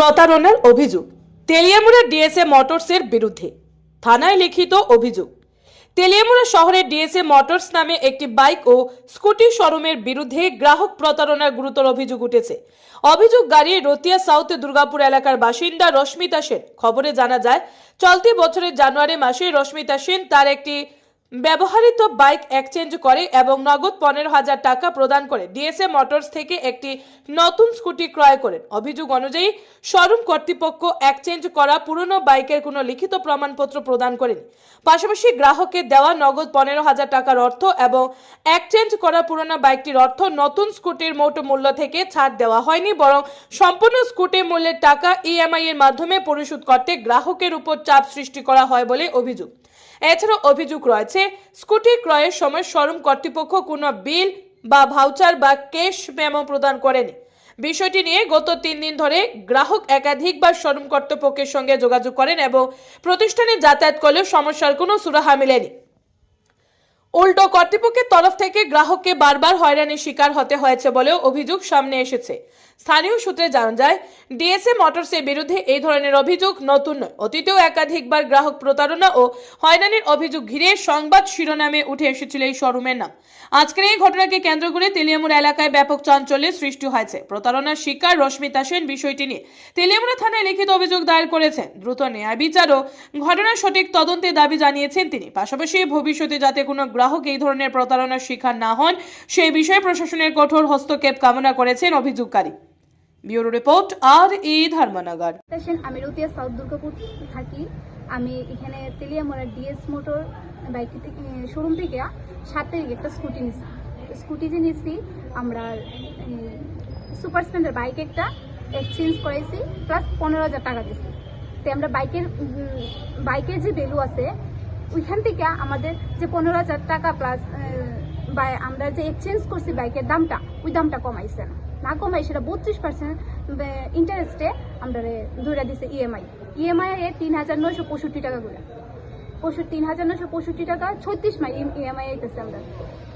প্রতারণার অভিযোগ। তেলিয়ামুড়া ডিএসএ মোটরসের বিরুদ্ধে। থানায় লিখিত অভিযোগ। তেলিয়ামুড়া শহরের ডিএসএ মোটরস নামে একটি বাইক ও স্কুটি শোরুমের বিরুদ্ধে গ্রাহক প্রতারণার গুরুতর অভিযোগ উঠেছে। অভিযোগ গাড়ি রতিয়া সাউথ দুর্গাপুর এলাকার বাসিন্দা রশ্মিতা সেন। খবরে জানা যায়, চলতি বছরের জানুয়ারি মাসে রশ্মিতা সেন তার একটি ব্যবহৃত বাইক এক্সচেঞ্জ করে এবং নগদ পনেরো হাজার টাকা প্রদান করে। ডিএসএ মোটরস থেকে একটি নতুন স্কুটি ক্রয় করেন। অভিযোগ অনুযায়ী, শোরুম কর্তৃপক্ষ এক্সচেঞ্জ করা পুরনো বাইকের কোনো লিখিত প্রমাণপত্র প্রদান করেনি। পাশাপাশি গ্রাহকের দেওয়া নগদ পনেরো হাজার টাকার অর্থ এবং এক্সচেঞ্জ করা পুরনো বাইকটির অর্থ নতুন স্কুটির মোট মূল্য থেকে ছাড় দেওয়া হয়নি, বরং সম্পূর্ণ স্কুটির মূল্যের টাকা ইএমআই এর মাধ্যমে পরিশোধ করতে গ্রাহকের উপর চাপ সৃষ্টি করা হয় বলে অভিযোগ। এছাড়াও অভিযোগ রয়েছে স্কুটি ক্রয়ের সময় শোরুম কর্তৃপক্ষ কোনো বিল বা ভাউচার বা ক্যাশ মেমো প্রদান করেনি। বিষয়টি নিয়ে গত তিন দিন ধরে গ্রাহক একাধিকবার শোরুম কর্তৃপক্ষের সঙ্গে যোগাযোগ করেন এবং প্রতিষ্ঠানে যাতায়াত করলেও সমস্যার কোনো সুরাহা মেলেনি। উল্টো কর্তৃপক্ষের তরফ থেকে গ্রাহককে বারবার হয়রানির শিকার হতে হয়েছে বলেও অভিযোগ সামনে এসেছে। স্থানীয় সূত্রে জানা যায়, ডিএসএ মোটরসের বিরুদ্ধে এই ধরনের অভিযোগ নতুন নয়। অতীতেও একাধিকবার গ্রাহক প্রতারণা ও হয়রানির অভিযোগ ঘিরে সংবাদ শিরোনামে উঠে এসেছিল এই শোরুমের নাম। আজকের এই ঘটনাকে কেন্দ্র করে তেলিয়ামুড়া এলাকায় ব্যাপক চাঞ্চল্যের সৃষ্টি হয়েছে। প্রতারণার শিকার রশ্মিতা সেন বিষয়টি নিয়ে তেলিয়ামুড়া থানায় লিখিত অভিযোগ দায়ের করেছেন। দ্রুত ন্যায় বিচার ও ঘটনার সঠিক তদন্তের দাবি জানিয়েছেন তিনি। পাশাপাশি ভবিষ্যতে যাতে কোনো গ্রাহক এই ধরনের প্রতারণার শিকার না হন সেই বিষয়ে প্রশাসনের কঠোর হস্তক্ষেপ কামনা করেছেন অভিযোগকারী। ব্যুরো রিপোর্ট আর ই ধর্মনগর। আমি রতিয়া সাউথ দুর্গাপুর থাকি। আমি এখানে তেলিয়ামোড়া ডিএস মোটর বাইক থেকে শোরুম থেকে তারিখে একটা স্কুটি নিছি। স্কুটি যে নিছি, আমরা সুপার স্প্লেন্ডার বাইক একটা এক্সচেঞ্জ করাইছি, প্লাস পনেরো হাজার টাকা দিয়েছি তো আমরা বাইকের বাইকের যে ভ্যালু আছে, ওইখান থেকে আমাদের যে পনেরো হাজার টাকা প্লাস আমরা যে এক্সচেঞ্জ করছি বাইকের দামটা, ওই দামটা কমাইছে না না কমাই সেটা বত্রিশ পার্সেন্ট ইন্টারেস্টে আমরা ধরে দিছে ইএমআই ইএমআই এ তিন হাজার নয়শো পঁয়ষট্টি টাকা করে। পঁয়ষট্টি, তিন হাজার নয়শো পঁয়ষট্টি টাকা ছত্রিশ মাই ইএমআই আইতেছে আমরা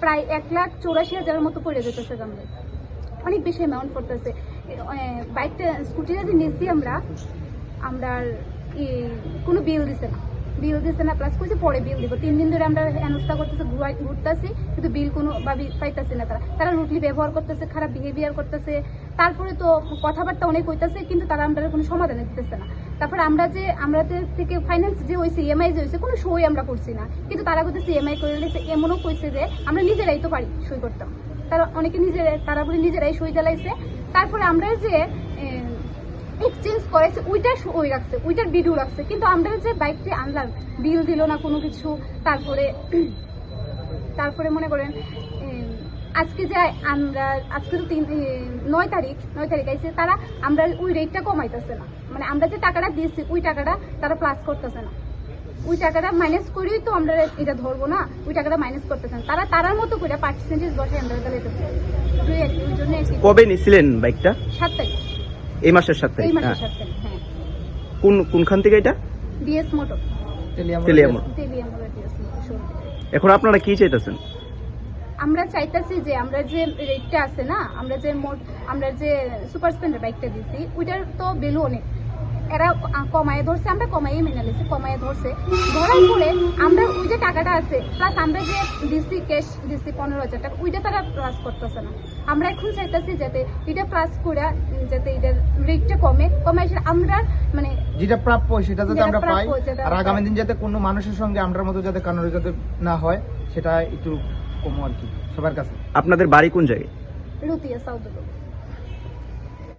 প্রায় এক লাখ চৌরাশি হাজারের মতো পড়ে যেতেছে আমরা। অনেক বেশি অ্যামাউন্ট পড়তেছে। বাইকটা স্কুটিটা যে নিয়েছি আমরা আমরা কোনো বিল দিছে না। বিল দিছে না প্লাস কইছে পরে বিল দিব। তিন দিন ধরে আমরা হেনস্থা করতেছে ঘুরতেছি, কিন্তু বিল কোনো ভাবে পাইতেছে না তারা। তারা রুটলি ব্যবহার করতেছে, খারাপ বিহেভিয়ার করতেছে। তারপরে তো কথাবার্তা অনেক হইতেছে, কিন্তু তারা আমরা কোনো সমাধান দিতেছে না। তারপরে আমরা যে আমাদের থেকে ফাইন্যান্স যে হয়েছে ইএমআই যে হয়েছে কোনো সই আমরা করছি না। কিন্তু তারা করতেছে ইএমআই করে নিয়েছে এমনও কইছে যে আমরা নিজেরাই তো পারি সই করতাম। তারা অনেকে নিজেরাই, তারা বলে নিজেরাই সই জ্বালাইছে। তারপরে আমরা যে এক্সচেঞ্জ করেছে ওইটা ওই রাখছে ওইটার ভিডিও রাখছে। কিন্তু আমরা যে বাইকটি আনলাম বিল দিল না কোনো কিছু তারপরে তারপরে মনে করেন আজকে যে আমরা আজকে তো তিন নয় তারিখ নয় তারিখ আইছে তারা আমরা ওই রেটটা কমাইতেছে না। মানে আমরা যে টাকাটা দিয়েছি ওই টাকাটা তারা প্লাস করতেছে না। ওই টাকাটা মাইনাস করেই তো আমরা এটা ধরবো না ওই টাকাটা মাইনাস করতেছে না। তারা তারার মতো করে পার্সেন্টেজ বসে আমরা এটা লেতেছে কবে নিছিলেন বাইকটা সাত তারিখ। এই মাসের সাত এই মাসের হ্যাঁ। হ্যাঁ। কোন কোনখান থেকে এটা? DS motor. Teliamura DS motor এখন আপনারা কি চাইতেছেন? আমরা চাইতেছি যে আমরা যে রেটটা আছে না আমরা যে মোট আমরা যে সুপার স্প্লেন্ডার বাইকটা দিছি ওইটার তো ভ্যালু অনেক। এরা কমায় ধরছে আমরা কমাই মেনে নিয়েছি কমায় ধরছে। ধরার পরে আমরা ওই যে টাকাটা আছে প্লাস আমরা যে দিছি ক্যাশ দিছি পনেরো হাজার টাকা ওইটা তারা প্লাস করতেছে না। আমরা এখন চাইতেছি যাতে এটা প্লাস করে যাতে এটার রেটটা কমে কমে এসে আমরা মানে যেটা প্রাপ্য সেটা যাতে আমরা পাই। আর আগামী দিন যাতে কোনো মানুষের সঙ্গে আমরার মতো যাতে কারোর যাতে না হয় সেটা একটু কমো আর কি সবার কাছে। আপনাদের বাড়ি কোন জায়গায়? রুতিয়া সাউথ